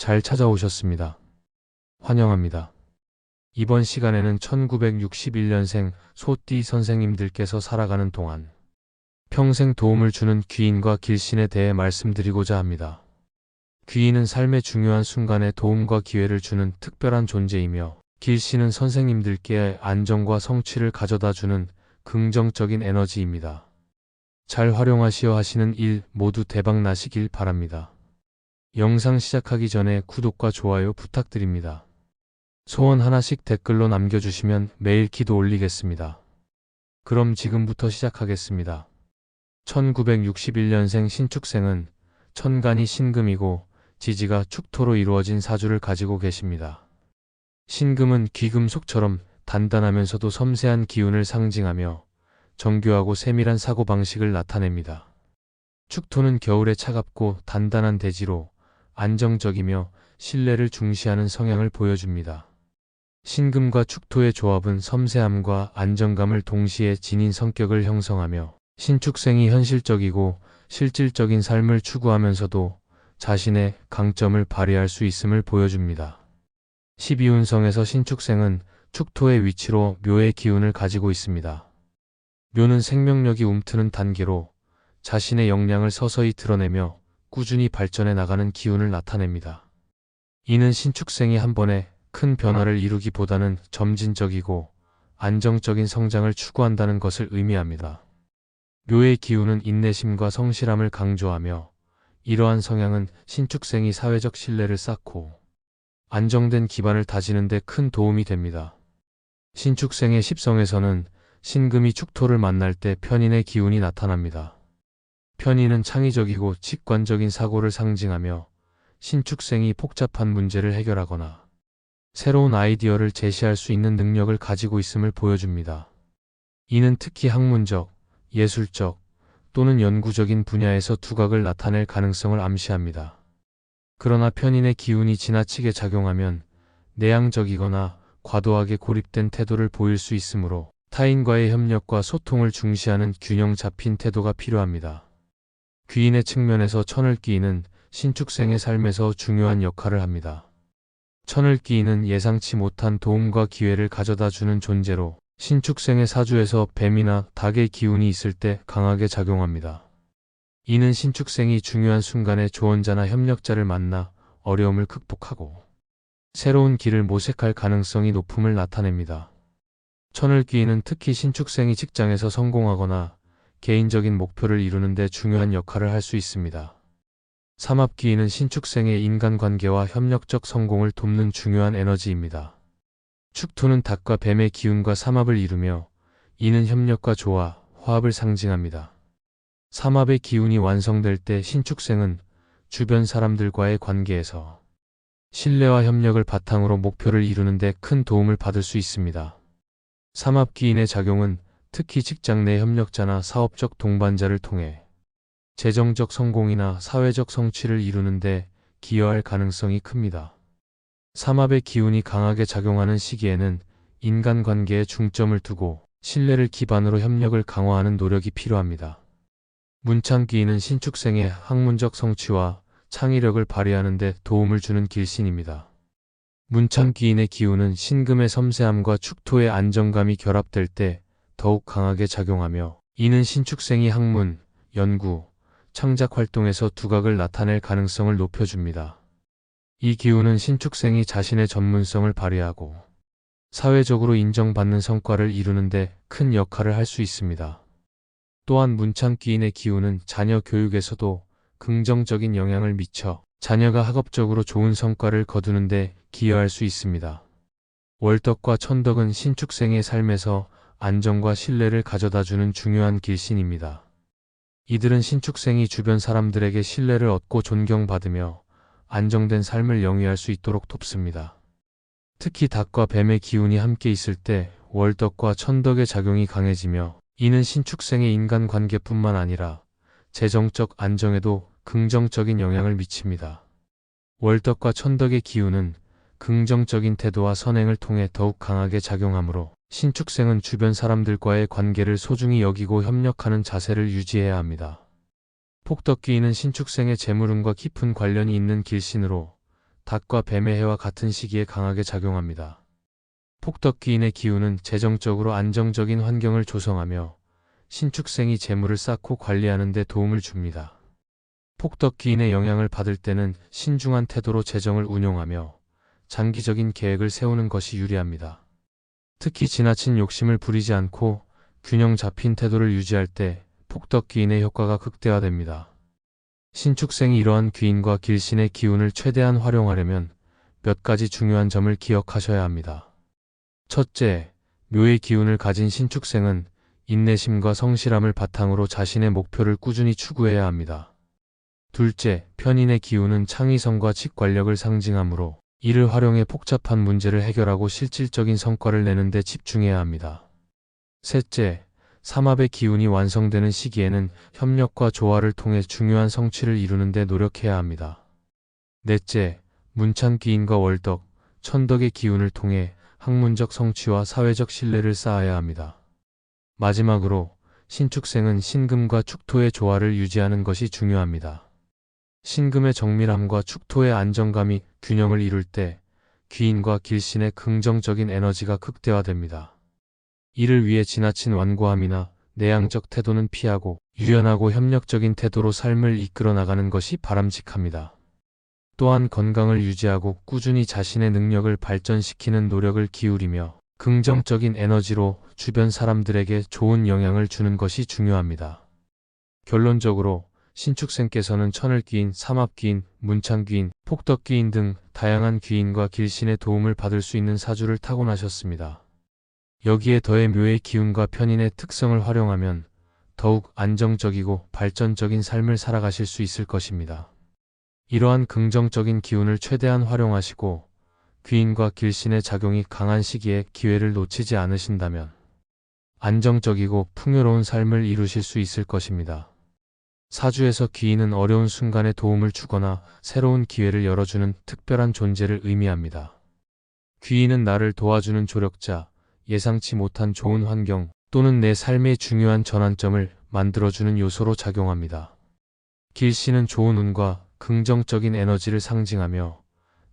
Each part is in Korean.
잘 찾아오셨습니다. 환영합니다. 이번 시간에는 1961년생 소띠 선생님들께서 살아가는 동안 평생 도움을 주는 귀인과 길신에 대해 말씀드리고자 합니다. 귀인은 삶의 중요한 순간에 도움과 기회를 주는 특별한 존재이며 길신은 선생님들께 안정과 성취를 가져다 주는 긍정적인 에너지입니다. 잘 활용하시어 하시는 일 모두 대박 나시길 바랍니다. 영상 시작하기 전에 구독과 좋아요 부탁드립니다. 소원 하나씩 댓글로 남겨주시면 매일 기도 올리겠습니다. 그럼 지금부터 시작하겠습니다. 1961년생 신축생은 천간이 신금이고 지지가 축토로 이루어진 사주를 가지고 계십니다. 신금은 귀금속처럼 단단하면서도 섬세한 기운을 상징하며 정교하고 세밀한 사고방식을 나타냅니다. 축토는 겨울에 차갑고 단단한 대지로 안정적이며 신뢰를 중시하는 성향을 보여줍니다. 신금과 축토의 조합은 섬세함과 안정감을 동시에 지닌 성격을 형성하며 신축생이 현실적이고 실질적인 삶을 추구하면서도 자신의 강점을 발휘할 수 있음을 보여줍니다. 12운성에서 신축생은 축토의 위치로 묘의 기운을 가지고 있습니다. 묘는 생명력이 움트는 단계로 자신의 역량을 서서히 드러내며 꾸준히 발전해 나가는 기운을 나타냅니다. 이는 신축생이 한 번에 큰 변화를 이루기보다는 점진적이고 안정적인 성장을 추구한다는 것을 의미합니다. 묘의 기운은 인내심과 성실함을 강조하며 이러한 성향은 신축생이 사회적 신뢰를 쌓고 안정된 기반을 다지는 데 큰 도움이 됩니다. 신축생의 십성에서는 신금이 축토를 만날 때 편인의 기운이 나타납니다. 편인은 창의적이고 직관적인 사고를 상징하며 신축생이 복잡한 문제를 해결하거나 새로운 아이디어를 제시할 수 있는 능력을 가지고 있음을 보여줍니다. 이는 특히 학문적, 예술적 또는 연구적인 분야에서 두각을 나타낼 가능성을 암시합니다. 그러나 편인의 기운이 지나치게 작용하면 내향적이거나 과도하게 고립된 태도를 보일 수 있으므로 타인과의 협력과 소통을 중시하는 균형 잡힌 태도가 필요합니다. 귀인의 측면에서 천을 끼이는 신축생의 삶에서 중요한 역할을 합니다. 천을 끼이는 예상치 못한 도움과 기회를 가져다 주는 존재로 신축생의 사주에서 뱀이나 닭의 기운이 있을 때 강하게 작용합니다. 이는 신축생이 중요한 순간에 조언자나 협력자를 만나 어려움을 극복하고 새로운 길을 모색할 가능성이 높음을 나타냅니다. 천을 끼이는 특히 신축생이 직장에서 성공하거나 개인적인 목표를 이루는 데 중요한 역할을 할 수 있습니다. 삼합기인은 신축생의 인간관계와 협력적 성공을 돕는 중요한 에너지입니다. 축토는 닭과 뱀의 기운과 삼합을 이루며 이는 협력과 조화, 화합을 상징합니다. 삼합의 기운이 완성될 때 신축생은 주변 사람들과의 관계에서 신뢰와 협력을 바탕으로 목표를 이루는 데 큰 도움을 받을 수 있습니다. 삼합기인의 작용은 특히 직장 내 협력자나 사업적 동반자를 통해 재정적 성공이나 사회적 성취를 이루는데 기여할 가능성이 큽니다. 삼합의 기운이 강하게 작용하는 시기에는 인간관계에 중점을 두고 신뢰를 기반으로 협력을 강화하는 노력이 필요합니다. 문창기인은 신축생의 학문적 성취와 창의력을 발휘하는 데 도움을 주는 길신입니다. 문창기인의 기운은 신금의 섬세함과 축토의 안정감이 결합될 때 더욱 강하게 작용하며 이는 신축생이 학문, 연구, 창작 활동에서 두각을 나타낼 가능성을 높여줍니다. 이 기운은 신축생이 자신의 전문성을 발휘하고 사회적으로 인정받는 성과를 이루는데 큰 역할을 할 수 있습니다. 또한 문창기인의 기운은 자녀 교육에서도 긍정적인 영향을 미쳐 자녀가 학업적으로 좋은 성과를 거두는데 기여할 수 있습니다. 월덕과 천덕은 신축생의 삶에서 안정과 신뢰를 가져다주는 중요한 길신입니다. 이들은 신축생이 주변 사람들에게 신뢰를 얻고 존경받으며 안정된 삶을 영위할 수 있도록 돕습니다. 특히 닭과 뱀의 기운이 함께 있을 때 월덕과 천덕의 작용이 강해지며 이는 신축생의 인간관계뿐만 아니라 재정적 안정에도 긍정적인 영향을 미칩니다. 월덕과 천덕의 기운은 긍정적인 태도와 선행을 통해 더욱 강하게 작용하므로 신축생은 주변 사람들과의 관계를 소중히 여기고 협력하는 자세를 유지해야 합니다. 폭덕기인은 신축생의 재물운과 깊은 관련이 있는 길신으로 닭과 뱀의 해와 같은 시기에 강하게 작용합니다. 폭덕기인의 기운은 재정적으로 안정적인 환경을 조성하며 신축생이 재물을 쌓고 관리하는 데 도움을 줍니다. 폭덕기인의 영향을 받을 때는 신중한 태도로 재정을 운용하며 장기적인 계획을 세우는 것이 유리합니다. 특히 지나친 욕심을 부리지 않고 균형 잡힌 태도를 유지할 때 폭덕 기인의 효과가 극대화됩니다. 신축생이 이러한 귀인과 길신의 기운을 최대한 활용하려면 몇 가지 중요한 점을 기억하셔야 합니다. 첫째, 묘의 기운을 가진 신축생은 인내심과 성실함을 바탕으로 자신의 목표를 꾸준히 추구해야 합니다. 둘째, 편인의 기운은 창의성과 직관력을 상징하므로 이를 활용해 복잡한 문제를 해결하고 실질적인 성과를 내는 데 집중해야 합니다. 셋째, 삼합의 기운이 완성되는 시기에는 협력과 조화를 통해 중요한 성취를 이루는 데 노력해야 합니다. 넷째, 문창기인과 월덕, 천덕의 기운을 통해 학문적 성취와 사회적 신뢰를 쌓아야 합니다. 마지막으로 신축생은 신금과 축토의 조화를 유지하는 것이 중요합니다. 신금의 정밀함과 축토의 안정감이 균형을 이룰 때 귀인과 길신의 긍정적인 에너지가 극대화됩니다. 이를 위해 지나친 완고함이나 내향적 태도는 피하고 유연하고 협력적인 태도로 삶을 이끌어 나가는 것이 바람직합니다. 또한 건강을 유지하고 꾸준히 자신의 능력을 발전시키는 노력을 기울이며 긍정적인 에너지로 주변 사람들에게 좋은 영향을 주는 것이 중요합니다. 결론적으로 신축생께서는 천을귀인, 삼합귀인, 문창귀인, 폭덕귀인 등 다양한 귀인과 길신의 도움을 받을 수 있는 사주를 타고나셨습니다. 여기에 더해 묘의 기운과 편인의 특성을 활용하면 더욱 안정적이고 발전적인 삶을 살아가실 수 있을 것입니다. 이러한 긍정적인 기운을 최대한 활용하시고 귀인과 길신의 작용이 강한 시기에 기회를 놓치지 않으신다면 안정적이고 풍요로운 삶을 이루실 수 있을 것입니다. 사주에서 귀인은 어려운 순간에 도움을 주거나 새로운 기회를 열어주는 특별한 존재를 의미합니다. 귀인은 나를 도와주는 조력자, 예상치 못한 좋은 환경 또는 내 삶의 중요한 전환점을 만들어주는 요소로 작용합니다. 길씨는 좋은 운과 긍정적인 에너지를 상징하며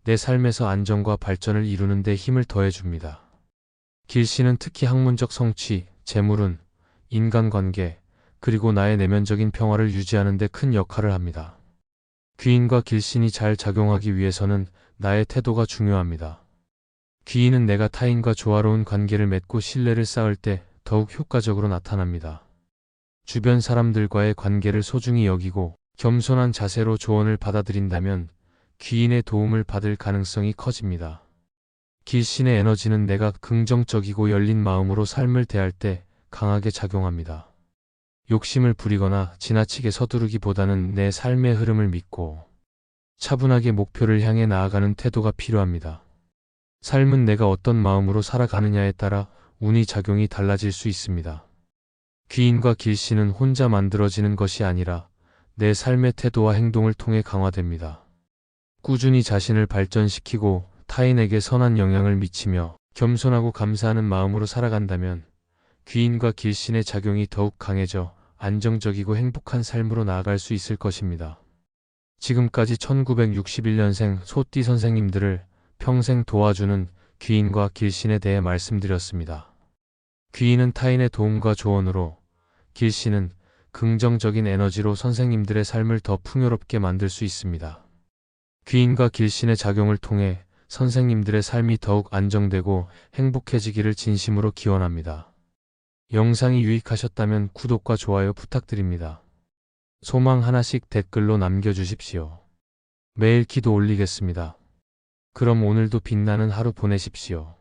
내 삶에서 안정과 발전을 이루는 데 힘을 더해줍니다. 길씨는 특히 학문적 성취, 재물운, 인간관계, 그리고 나의 내면적인 평화를 유지하는 데 큰 역할을 합니다. 귀인과 길신이 잘 작용하기 위해서는 나의 태도가 중요합니다. 귀인은 내가 타인과 조화로운 관계를 맺고 신뢰를 쌓을 때 더욱 효과적으로 나타납니다. 주변 사람들과의 관계를 소중히 여기고 겸손한 자세로 조언을 받아들인다면 귀인의 도움을 받을 가능성이 커집니다. 길신의 에너지는 내가 긍정적이고 열린 마음으로 삶을 대할 때 강하게 작용합니다. 욕심을 부리거나 지나치게 서두르기보다는 내 삶의 흐름을 믿고 차분하게 목표를 향해 나아가는 태도가 필요합니다. 삶은 내가 어떤 마음으로 살아가느냐에 따라 운이 작용이 달라질 수 있습니다. 귀인과 길씨는 혼자 만들어지는 것이 아니라 내 삶의 태도와 행동을 통해 강화됩니다. 꾸준히 자신을 발전시키고 타인에게 선한 영향을 미치며 겸손하고 감사하는 마음으로 살아간다면 귀인과 길신의 작용이 더욱 강해져 안정적이고 행복한 삶으로 나아갈 수 있을 것입니다. 지금까지 1961년생 소띠 선생님들을 평생 도와주는 귀인과 길신에 대해 말씀드렸습니다. 귀인은 타인의 도움과 조언으로, 길신은 긍정적인 에너지로 선생님들의 삶을 더 풍요롭게 만들 수 있습니다. 귀인과 길신의 작용을 통해 선생님들의 삶이 더욱 안정되고 행복해지기를 진심으로 기원합니다. 영상이 유익하셨다면 구독과 좋아요 부탁드립니다. 소망 하나씩 댓글로 남겨주십시오. 매일 기도 올리겠습니다. 그럼 오늘도 빛나는 하루 보내십시오.